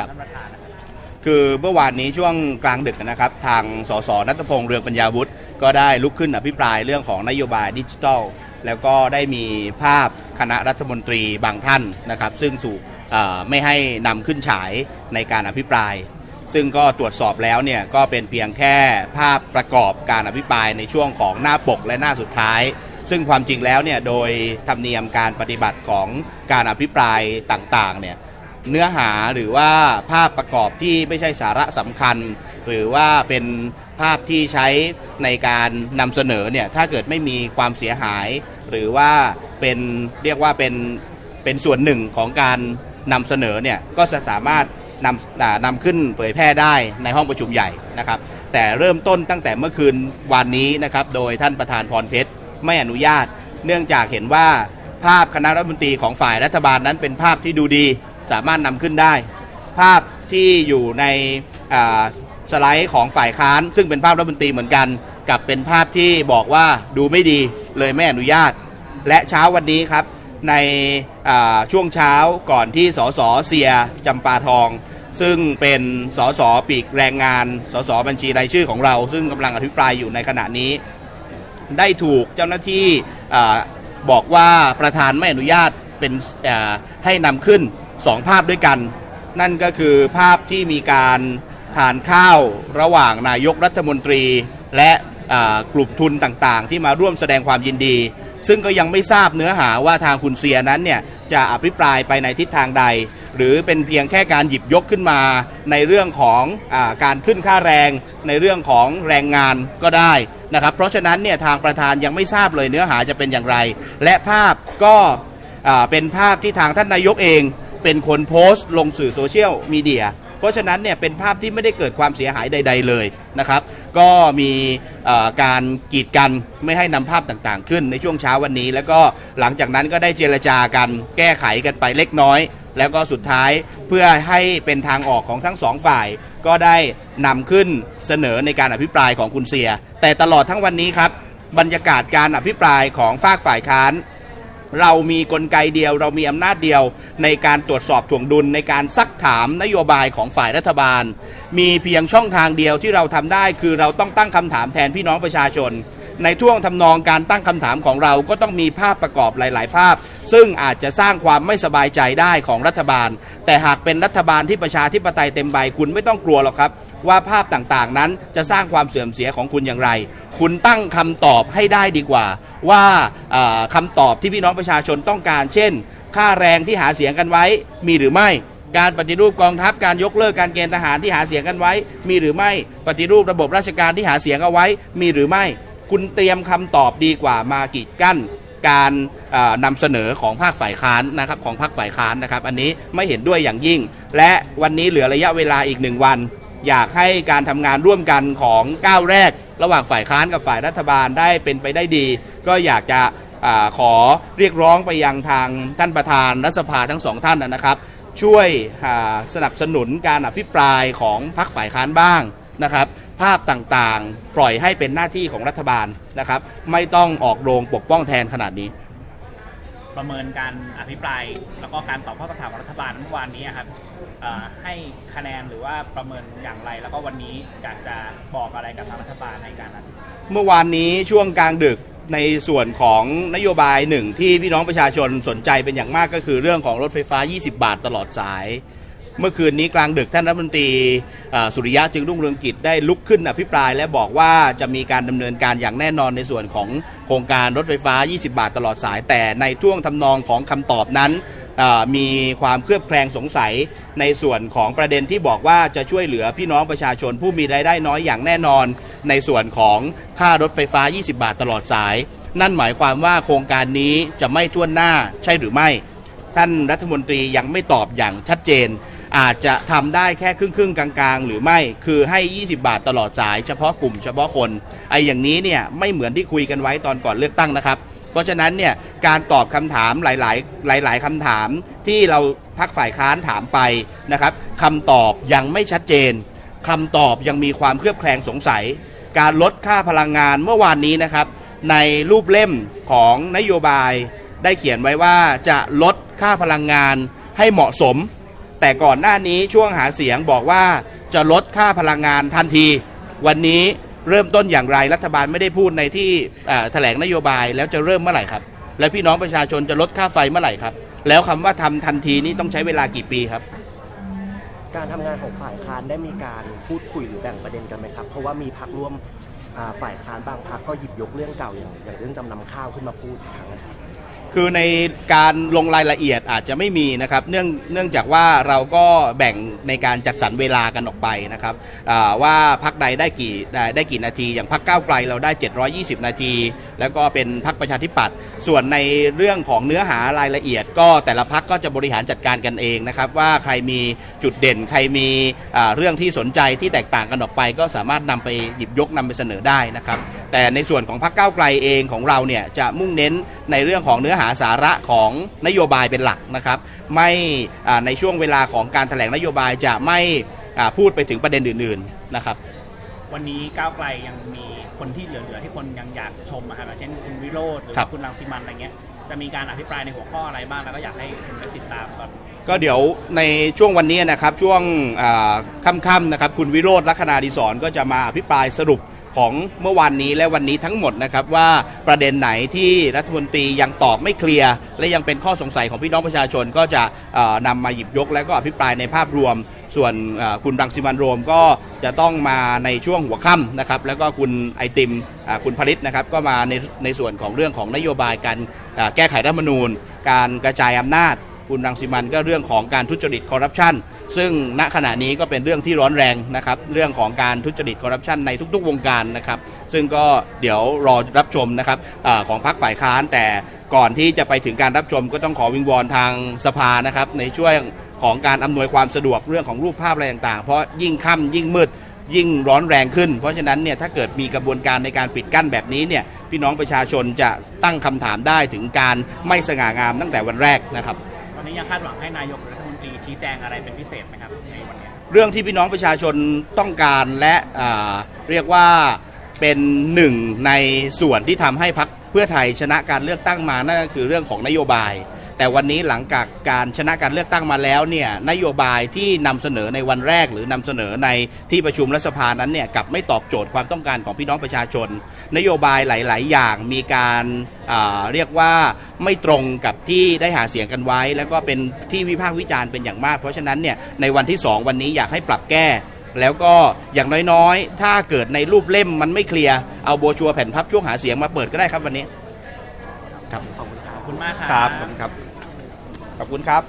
ครับ คือเมื่อวานนี้ช่วงกลางดึกนะครับ ทางสสนัทพงษ์เรืองปัญญาวุฒิก็ได้ลุกขึ้นอภิปรายเรื่องของนโยบายดิจิทัล แล้วก็ได้มีภาพคณะรัฐมนตรีบางท่านนะครับ ซึ่งถูกไม่ให้นำขึ้นฉายในการอภิปราย ซึ่งก็ตรวจสอบแล้วเนี่ยก็เป็นเพียงแค่ภาพประกอบการอภิปรายในช่วงของหน้าปกและหน้าสุดท้าย ซึ่งความจริงแล้วเนี่ยโดยธรรมเนียมการปฏิบัติของการอภิปรายต่างๆเนี่ย เนื้อหาหรือว่าภาพประกอบที่ไม่ใช่สาระสำคัญ หรือว่าเป็นภาพที่ใช้ในการนำเสนอเนี่ยถ้าเกิดไม่มีความเสียหาย หรือว่าเป็นเรียกว่าเป็นเป็นส่วนหนึ่งของการนำเสนอเนี่ยก็จะสามารถนำอ่านำขึ้นเผยแพร่ได้ในห้องประชุมใหญ่นะครับ แต่เริ่มต้นตั้งแต่เมื่อคืนวานนี้นะครับ โดยท่านประธานพรเพชรไม่อนุญาต เนื่องจากเห็นว่าภาพคณะรัฐมนตรีของฝ่ายรัฐบาลนั้นเป็นภาพที่ดูดี สามารถนำขึ้นได้ ภาพที่อยู่ในสไลด์ของฝ่ายค้าน ซึ่งเป็นภาพรัฐมนตรีเหมือนกัน กับเป็นภาพที่บอกว่าดูไม่ดีเลยไม่อนุญาต และเช้าวันนี้ครับ ในช่วงเช้าก่อนที่สสเสียจำปาทอง ซึ่งเป็นสสปีกแรงงาน สสบัญชีรายชื่อของเรา ซึ่งกำลังอภิปรายอยู่ในขณะนี้ ได้ถูกเจ้าหน้าที่อบอกว่าประธานไม่อนุญาตเป็นให้นำขึ้น สองภาพด้วยกัน นั่นก็คือภาพที่มีการทานข้าวระหว่างนายกรัฐมนตรี และกลุ่มทุนต่างๆ ที่มาร่วมแสดงความยินดี ซึ่งก็ยังไม่ทราบเนื้อหาว่าทางคุณเสียนั้นเนี่ยจะอภิปรายไปในทิศทางใด หรือเป็นเพียงแค่การหยิบยกขึ้นมา ในเรื่องของอการขึ้นค่าแรง ในเรื่องของแรงงานก็ได้นะครับเพราะฉะนั้นเนี่ยทางประธานยังไม่ทราบเลยเนื้อหาจะเป็นอย่างไร และภาพก็เป็นภาพที่ทางท่านนายกเอง เป็นคนโพสต์ลงสื่อโซเชียลมีเดียเพราะฉะนั้นเนี่ยเป็นภาพที่ไม่ได้เกิดความเสียหายใด ๆ เลยนะครับ ก็มีการกีดกันไม่ให้นำภาพต่างๆ ขึ้นในช่วงเช้าวันนี้ แล้วก็หลังจากนั้นก็ได้เจรจากันแก้ไขกันไปเล็กน้อย แล้วก็สุดท้ายเพื่อให้เป็นทางออกของทั้งสองฝ่าย ก็ได้นำขึ้นเสนอในการอภิปรายของคุณเสีย แต่ตลอดทั้งวันนี้ครับบรรยากาศการอภิปรายของฝากฝ่ายค้าน เรามีกลไกเดียว เรามีอำนาจเดียวในการตรวจสอบถ่วงดุลในการซักถามนโยบายของฝ่ายรัฐบาล มีเพียงช่องทางเดียวที่เราทำได้คือเราต้องตั้งคำถามแทนพี่น้องประชาชน ในท่วงทำนองการตั้งคำถามของเราก็ต้องมีภาพประกอบหลาย ๆ ภาพ ซึ่งอาจจะสร้างความไม่สบายใจได้ของรัฐบาล แต่หากเป็นรัฐบาลที่ประชาธิปไตยเต็มใบคุณไม่ต้องกลัวหรอกครับ ว่าภาพต่างๆ นั้นจะสร้างความเสื่อมเสียของคุณอย่างไร คุณตั้งคำตอบให้ได้ดีกว่า ว่าคำตอบที่พี่น้องประชาชนต้องการ เช่น ค่าแรงที่หาเสียงกันไว้มีหรือไม่การปฏิรูปกองทัพการยกเลิกการเกณฑ์ทหารที่หาเสียงกันไว้ มีหรือไม่ปฏิรูประบบราชการที่หาเสียงเอาไว้ มีหรือไม่ คุณเตรียมคำตอบดีกว่ามากีดกั้น การเอ่อนำเสนอของภาคฝ่ายค้านนะครับของภาคฝ่ายค้านนะครับ อันนี้ไม่เห็นด้วยอย่างยิ่ง และวันนี้เหลือระยะเวลาอีกหนึ่งวัน อยากให้การทำงานร่วมกันของก้าวแรก ระหว่างฝ่ายค้านกับฝ่ายรัฐบาลได้เป็นไปได้ดี ก็อยากจะอาขอเรียกร้องไปยังทางท่านประธานรัฐสภาทั้งสองท่านนะครับ ช่วยอ่าสนับสนุนการอภิปรายของพรรคฝ่ายค้านบ้างนะครับ ภาพต่างๆ ปล่อยให้เป็นหน้าที่ของรัฐบาลนะครับ ไม่ต้องออกโรงปกป้องแทนขนาดนี้ ประเมินการอภิปราย แล้วก็การตอบข้อคำถามของรัฐบาลเมื่อวานนี้ครับให้คะแนนหรือว่าประเมินอย่างไร แล้วก็วันนี้อยากจะบอกอะไรกับทางรัฐบาลในการนั้นเมื่อวานนี้ช่วงกลางดึกในส่วนของนโยบายหนึ่งที่พี่น้องประชาชนสนใจเป็นอย่างมากก็คือเรื่องของรถไฟฟ้า 20 บาทตลอดสาย เมื่อคืนนี้กลางดึกท่านรัฐมนตรีสุริยะจึงรุ่งเรืองกิจได้ลุกขึ้นอภิปรายและบอกว่าจะมีการดำเนินการอย่างแน่นอนในส่วนของโครงการรถไฟฟ้า 20 บาทตลอดสาย แต่ในท่วงทำนองของคำตอบนั้นมีความเคลือบแคลงสงสัยในส่วนของประเด็นที่บอกว่าจะช่วยเหลือพี่น้องประชาชนผู้มีรายได้น้อยอย่างแน่นอน ในส่วนของค่ารถไฟฟ้า 20 บาทตลอดสาย นั่นหมายความว่าโครงการนี้จะไม่ท่วนหน้าใช่หรือไม่ ท่านรัฐมนตรียังไม่ตอบอย่างชัดเจน อาจจะทำได้แค่ครึ่งครึ่งกลางๆ หรือไม่คือให้ 20 บาทตลอดสายเฉพาะกลุ่มเฉพาะคนไอ้อย่างนี้เนี่ยไม่เหมือนที่คุยกันไว้ตอนก่อนเลือกตั้งนะครับ เพราะฉะนั้นเนี่ยการตอบคำถามหลาย ๆ หลาย ๆคำถามที่เราพักฝ่ายค้านถามไปนะครับคำตอบยังไม่ชัดเจนคำตอบยังมีความเคลือบแคลงสงสัย การลดค่าพลังงานเมื่อวานนี้นะครับ ในรูปเล่มของนโยบายได้เขียนไว้ว่าจะลดค่าพลังงานให้เหมาะสม แต่ก่อนหน้านี้ช่วงหาเสียงบอกว่าจะลดค่าพลังงานทันที วันนี้เริ่มต้นอย่างไรรัฐบาลไม่ได้พูดในที่แถลงนโยบายแล้วจะเริ่มเมื่อไหร่ครับ และพี่น้องประชาชนจะลดค่าไฟเมื่อไหร่ครับ แล้วคำว่าทำทันทีนี้ต้องใช้เวลากี่ปีครับ การทำงานของฝ่ายค้านได้มีการพูดคุยหรือแบ่งประเด็นกันไหมครับ เพราะว่ามีพักร่วมฝ่ายค้านบางพักก็หยิบยกเรื่องเก่าอย่างอย่างเรื่องจำนำข้าวขึ้นมาพูดอีกครั้งนะครับ คือในการลงรายละเอียดอาจจะไม่มีนะครับเนื่องเนื่องจากว่าเราก็แบ่งในการจัดสรรเวลากันออกไปนะครับอ่าว่าพักใดได้กี่ได้ได้กี่นาที อย่างพักก้าวไกลเราได้ 720 นาที แล้วก็เป็นพักประชาธิปัตย์ส่วนในเรื่องของเนื้อหารายละเอียด ก็แต่ละพักก็จะบริหารจัดการกันเองนะครับว่าใครมีจุดเด่นใครมีอ่าเรื่องที่สนใจที่แตกต่างกันออกไป ก็สามารถนำไปหยิบยกนำไปเสนอได้นะครับ แต่ในส่วนของพรรคก้าวไกลเองของเราเนี่ยจะมุ่งเน้นในเรื่องของเนื้อหาสาระของนโยบายเป็นหลักนะครับ ไม่อ่าในช่วงเวลาของการแถลงนโยบายจะไม่อ่าพูดไปถึงประเด็นอื่นๆนะครับ วันนี้ก้าวไกลยังมีคนที่เหลือๆที่คนยังอยากชมอะครับอย่างเช่นคุณวิโรธหรือครับว่าคุณรังสิมันอะไรเงี้ยจะมีการอภิปรายในหัวข้ออะไรบ้างแล้วก็อยากให้คุณได้ติดตามก่อนก็เดี๋ยวในช่วงวันนี้นะครับช่วงอ่าค่ำๆนะครับคุณวิโรธลัคนาดิศรก็จะมาอภิปรายสรุป ของเมื่อวานนี้และวันนี้ทั้งหมดนะครับว่าประเด็นไหนที่รัฐมนตรียังตอบไม่เคลียร์ และยังเป็นข้อสงสัยของพี่น้องประชาชนก็จะเอ่อนำมาหยิบยก และก็อภิปรายในภาพรวม ส่วนคุณรังสิมันโรมก็จะต้องมาในช่วงหัวค่ำนะครับแล้วก็คุณไอติมคุณผลิตนะครับก็มาในในส่วนของเรื่องของนโยบายการแก้ไขรัฐมนูญ การกระจายอำนาจ คุณรังสิมันก็เรื่องของการทุจริตคอร์รัปชัน ซึ่งณขณะนี้ก็เป็นเรื่องที่ร้อนแรงนะครับ เรื่องของการทุจริตคอร์รัปชันในทุก ๆ วงการนะครับ ซึ่งก็เดี๋ยวรอรับชมนะครับอของพรรคฝ่ายค้านแต่ก่อนที่จะไปถึงการรับชมก็ต้องขอวิงวอนทางสภานะครับ ในช่วงของการอำนวยความสะดวกเรื่องของรูปภาพอะไรต่างๆ เพราะยิ่งค่ำยิ่งมืดยิ่งร้อนแรงขึ้น เพราะฉะนั้นเนี่ยถ้าเกิดมีกระบวนการในการปิดกั้นแบบนี้เนี่ยพี่น้องประชาชนจะตั้งคำถามได้ถึงการไม่สง่างามตั้งแต่วันแรกนะครับ ตอนนี้ยังคาดหวังให้นายกรั ชี้แจงอะไรเป็นพิเศษไหมครับในวันนี้ เรื่องที่พี่น้องประชาชนต้องการและอ่าเรียกว่าเป็นหนึ่งในส่วนที่ทำให้พักเพื่อไทยชนะการเลือกตั้งมานั่นก็คือเรื่องของนโยบาย แต่วันนี้หลังจากการชนะการเลือกตั้งมาแล้วเนี่ยนโยบายที่นำเสนอในวันแรก หรือนำเสนอในที่ประชุมรัฐสภานั้นเนี่ยกลับไม่ตอบโจทย์ความต้องการของพี่น้องประชาชน นโยบายหลาย ๆ อย่างมีการอ่าเรียกว่าไม่ตรงกับที่ได้หาเสียงกันไว้ แล้วก็เป็นที่วิพากษ์วิจารณ์เป็นอย่างมาก เพราะฉะนั้นเนี่ยในวันที่ 2 วันนี้อยากให้ปรับแก้แล้วก็อย่างน้อยๆ ถ้าเกิดในรูปเล่มมันไม่เคลียร์ เอาโบรชัวร์แผ่นพับช่วงหาเสียงมาเปิดก็ได้ครับวันนี้ขอบคุณครับขอบคุณมากครัครับ ขอบคุณครับ ขอบคุณครับ